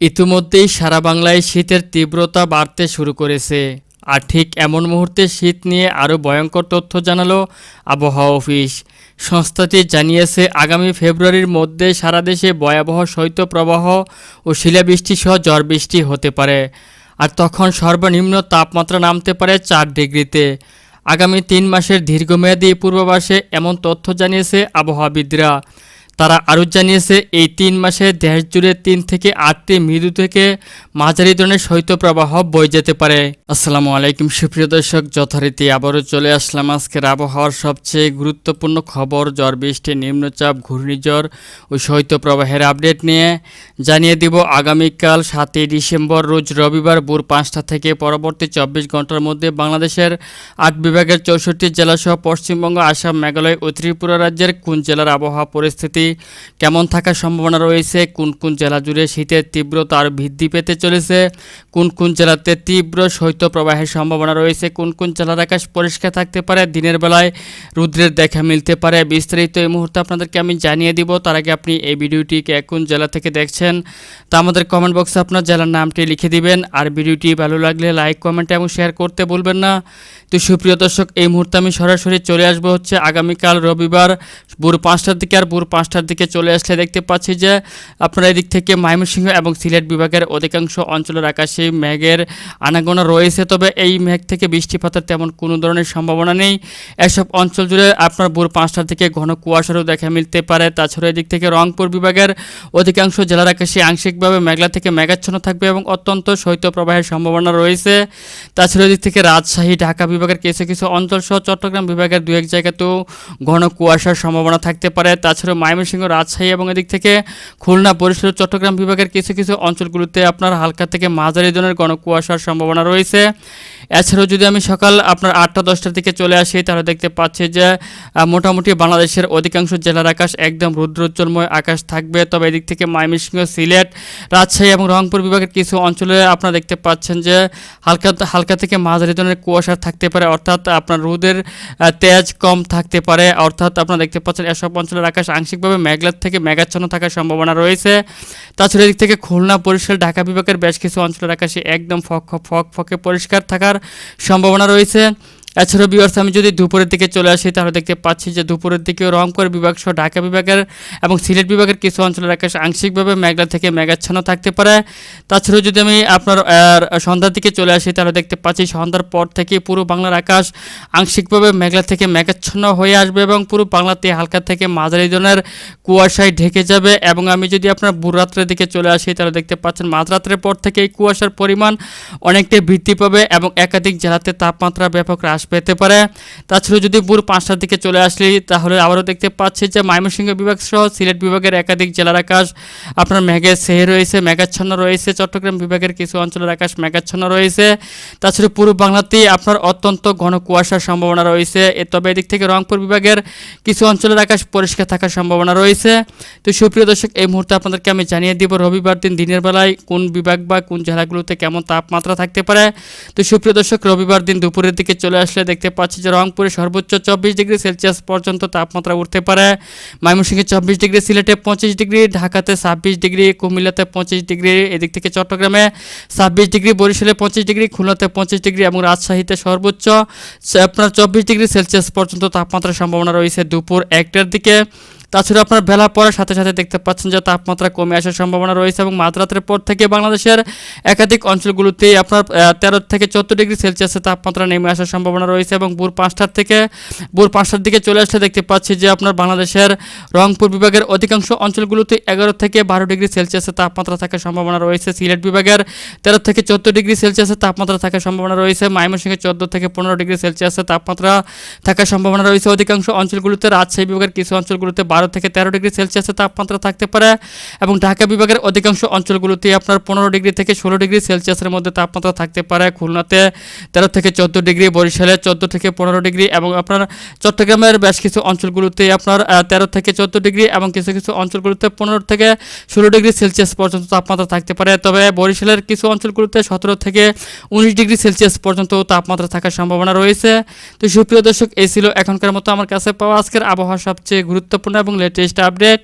ইতিমধ্যেই সারা বাংলায় শীতের তীব্রতা বাড়তে শুরু করেছে। আর ঠিক এমন মুহূর্তে শীত নিয়ে আরও ভয়ঙ্কর তথ্য জানালো আবহাওয়া অফিস। সংস্থাটি জানিয়েছে, আগামী ফেব্রুয়ারির মধ্যে সারা দেশে ভয়াবহ শৈত্যপ্রবাহ ও শিলাবৃষ্টি সহ বৃষ্টি হতে পারে। আর তখন সর্বনিম্ন তাপমাত্রা নামতে পারে চার ডিগ্রিতে। আগামী তিন মাসের দীর্ঘমেয়াদী পূর্বাভাসে এমন তথ্য জানিয়েছে আবহাওয়াবিদরা। তারা আরও জানিয়েছে, এই তিন মাসে দেশ জুড়ে তিন থেকে আটটি মৃদু থেকে মাঝারি ধরনের শৈত্যপ্রবাহ বয়ে যেতে পারে। আসসালামু আলাইকুম। সুপ্রিয় দর্শক, যথারীতি আবারও চলে আসলাম আজকের আবহাওয়ার সবচেয়ে গুরুত্বপূর্ণ খবর জ্বর বৃষ্টি, নিম্নচাপ, ঘূর্ণিঝড় ও শৈত্যপ্রবাহের আপডেট নিয়ে। জানিয়ে দিব, আগামীকাল সাতই ডিসেম্বর, রোজ রবিবার ভোর পাঁচটা থেকে পরবর্তী চব্বিশ ঘণ্টার মধ্যে বাংলাদেশের আট বিভাগের চৌষট্টি জেলাসহ পশ্চিমবঙ্গ, আসাম, মেঘালয় ও ত্রিপুরা রাজ্যের কোন জেলার আবহাওয়া পরিস্থিতি কেমন থাকার সম্ভাবনা রয়েছে? কোন কোন জেলা জুড়ে শীতের তীব্রতা আরও বৃদ্ধি পেতে চলেছে? কোন কোন জেলাতে তীব্র শৈত্যপ্রবাহের সম্ভাবনা রয়েছে? কোন কোন জেলার আকাশ পরিষ্কার থাকতে পারে? দিনের বেলায় রুদ্রের দেখা মিলতে পারে। বিস্তারিত এই মুহূর্তে আপনাদেরকে আমি জানিয়ে দিব। তার আগে আপনি এই ভিডিওটিকে কোন জেলা থেকে দেখছেন তা আমাদের কমেন্ট বক্সে আপনার জেলার নামটি লিখে দিবেন। আর ভিডিওটি ভালো লাগলে লাইক কমেন্ট এবং শেয়ার করতে বলবেন না। তো সুপ্রিয় দর্শক, এই মুহূর্তে আমি সরাসরি চলে আসব হচ্ছে আগামীকাল রবিবার ভোর পাঁচটার দিকে। আর ভোর পাঁচটার দিকে চলে আসলে দেখতে পাচ্ছি যে আপনারা এদিক থেকে ময়মনসিংহ এবং সিলেট বিভাগের অধিকাংশ অঞ্চলের আকাশে মেঘের আনাগোনা রয়েছে। তবে এই মেঘ থেকে বৃষ্টিপাতের তেমন কোনো ধরনের সম্ভাবনা নেই। এসব অঞ্চল জুড়ে আপনার ভোর পাঁচটার দিকে ঘন কুয়াশারও দেখা মিলতে পারে। তাছাড়া এদিক থেকে রংপুর বিভাগের অধিকাংশ জেলার আকাশে আংশিকভাবে মেঘলা থেকে মেঘাচ্ছন্ন থাকবে এবং অত্যন্ত শৈত্যপ্রবাহের সম্ভাবনা রয়েছে। তাছাড়া এদিক থেকে রাজশাহী, ঢাকা বিভাগের কিছু কিছু অঞ্চল সহ চট্টগ্রাম বিভাগের দু এক জায়গাতেও ঘন কুয়াশার সম্ভাবনা থাকতে পারে। তাছাড়া ময়মনসিংহ রাজশাহী এবং এদিক থেকে খুলনা, বরিশাল চট্টগ্রাম বিভাগের কিছু কিছু অঞ্চলগুলোতে আপনার হালকা থেকে মাঝারি ধরনের ঘন কুয়াশার সম্ভাবনা রয়েছে। এছাড়াও যদি আমি সকাল আপনার আটটা, দশটার দিকে চলে আসি, তাহলে দেখতে পাচ্ছি যে মোটামুটি বাংলাদেশের অধিকাংশ জেলার আকাশ একদম রুদ্রোজ্জ্বলময় আকাশ থাকবে। তবে এদিক থেকে ময়মনসিংহ, সিলেট, রাজশাহী এবং রংপুর বিভাগের কিছু অঞ্চলে আপনারা দেখতে পাচ্ছেন যে, হালকা হালকা থেকে মাঝারি ধরনের কুয়াশা থাকতে পারে। অর্থাৎ আপনার রোদের তেজ কম থাকতে পারে। অর্থাৎ আপনারা দেখতে পাচ্ছেন এসব অঞ্চলের আকাশ আংশিকভাবে মেঘলার থেকে মেঘাচ্ছন্ন থাকার সম্ভাবনা রয়েছে। তাছাড়া এদিক থেকে খুলনা, বরিশাল, ঢাকা বিভাগের বেশ কিছু অঞ্চলের আকাশে একদম ফক ফক, ফকে পরিষ্কার থাকার সম্ভাবনা রয়েছে। এছাড়াও বিভার্স আমি যদি দুপুরের দিকে চলে আসি, তাহলে দেখতে পাচ্ছি যে দুপুরের দিকে রংপুর বিভাগ সহ ঢাকা বিভাগের এবং সিলেট বিভাগের কিছু অঞ্চলের আকাশ আংশিকভাবে মেঘলা থেকে মেঘাচ্ছন্ন থাকতে পারে। তাছাড়াও যদি আমি আপনার সন্ধ্যার দিকে চলে আসি, তাহলে দেখতে পাচ্ছি সন্ধ্যার পর থেকে পুরো বাংলার আকাশ আংশিকভাবে মেঘলা থেকে মেঘাচ্ছন্ন হয়ে আসবে এবং পুরো বাংলাতে হালকা থেকে মাঝারি ধরনের কুয়াশায় ঢেকে যাবে। এবং আমি যদি আপনার ভোররাত্রের দিকে চলে আসি, তাহলে দেখতে পাচ্ছেন মাঝরাত্রের পর থেকে এই কুয়াশার পরিমাণ অনেকটাই বৃদ্ধি পাবে এবং একাধিক জেলাতে তাপমাত্রা ব্যাপক হ্রাস পেতে পারে। তাছাড়া যদি ভোর পাঁচটার দিকে চলে আসলি, তাহলে আবারও দেখতে পাচ্ছি যে ময়মনসিংহ বিভাগ সহ সিলেট বিভাগের একাধিক জেলার আকাশ, আপনার মেঘের সেহে রয়েছে, মেঘাচ্ছন্ন রয়েছে, চট্টগ্রাম বিভাগের কিছু অঞ্চলের আকাশ মেঘাচ্ছন্ন রয়েছে। তাছাড়া পূর্ব বাংলাতেই আপনার অত্যন্ত ঘন কুয়াশার সম্ভাবনা রয়েছে। এ তবে এদিক থেকে রংপুর বিভাগের কিছু অঞ্চলের আকাশ পরিষ্কার থাকার সম্ভাবনা রয়েছে। তো সুপ্রিয় দর্শক, এই মুহূর্তে আপনাদেরকে আমি জানিয়ে দিব রবিবার দিন দিনের বেলায় কোন বিভাগ বা কোন জেলাগুলোতে কেমন তাপমাত্রা থাকতে পারে। তো সুপ্রিয় দর্শক, রবিবার দিন দুপুরের দিকে চলে আসলে দেখতে পাচ্ছি যে রংপুরে সর্বোচ্চ চব্বিশ ডিগ্রি সেলসিয়াস পর্যন্ত তাপমাত্রা উঠতে পারে। ময়মনসিংহে চব্বিশ ডিগ্রি, সিলেটে পঁচিশ ডিগ্রি, ঢাকাতে ছাব্বিশ ডিগ্রি, কুমিল্লাতে পঁচিশ ডিগ্রি, এদিক থেকে চট্টগ্রামে ছাব্বিশ ডিগ্রি, বরিশালে পঁচিশ ডিগ্রি, খুলনাতে পঁচিশ ডিগ্রি এবং রাজশাহীতে সর্বোচ্চ আপনার চব্বিশ ডিগ্রি সেলসিয়াস পর্যন্ত তাপমাত্রার সম্ভাবনা রয়েছে দুপুর একটার দিকে। তাছাড়া আপনার বেলা পড়ার সাথে সাথে দেখতে পাচ্ছেন যে তাপমাত্রা কমে আসার সম্ভাবনা রয়েছে এবং মাঝরাতের পর থেকে বাংলাদেশের একাধিক অঞ্চলগুলোতেই আপনার তেরো থেকে চোদ্দ ডিগ্রি সেলসিয়াসের তাপমাত্রা নেমে আসার সম্ভাবনা রয়েছে এবং ভোর পাঁচটার থেকে, ভোর পাঁচটার দিকে চলে আসলে দেখতে পাচ্ছি যে আপনার বাংলাদেশের রংপুর বিভাগের অধিকাংশ অঞ্চলগুলোতে এগারো থেকে বারো ডিগ্রি সেলসিয়াসের তাপমাত্রা থাকার সম্ভাবনা রয়েছে। সিলেট বিভাগের তেরো থেকে চোদ্দ ডিগ্রি সেলসিয়াসের তাপমাত্রা থাকার সম্ভাবনা রয়েছে। ময়মনসিংহে চোদ্দ থেকে পনেরো ডিগ্রি সেলসিয়াসের তাপমাত্রা থাকার সম্ভাবনা রয়েছে। অধিকাংশ অঞ্চলগুলোতে, রাজশাহী বিভাগের কিছু অঞ্চলগুলোতে বারো থেকে তেরো ডিগ্রি সেলসিয়াসের তাপমাত্রা থাকতে পারে এবং ঢাকা বিভাগের অধিকাংশ অঞ্চলগুলোতে আপনার পনেরো ডিগ্রি থেকে ষোলো ডিগ্রি সেলসিয়াসের মধ্যে তাপমাত্রা থাকতে পারে। খুলনাতে তেরো থেকে চোদ্দ ডিগ্রি, বরিশালে চোদ্দ থেকে পনেরো ডিগ্রি এবং আপনার চট্টগ্রামের বেশ কিছু অঞ্চলগুলোতে আপনার তেরো থেকে চোদ্দ ডিগ্রি এবং কিছু কিছু অঞ্চলগুলোতে পনেরো থেকে ষোলো ডিগ্রি সেলসিয়াস পর্যন্ত তাপমাত্রা থাকতে পারে। তবে বরিশালের কিছু অঞ্চলগুলোতে সতেরো থেকে উনিশ ডিগ্রি সেলসিয়াস পর্যন্ত তাপমাত্রা থাকার সম্ভাবনা রয়েছে। তো সুপ্রিয় দর্শক, এই ছিল এখনকার মতো আমার কাছে পাওয়া আজকের আবহাওয়া সবচেয়ে গুরুত্বপূর্ণ এবং লেটেস্ট আপডেট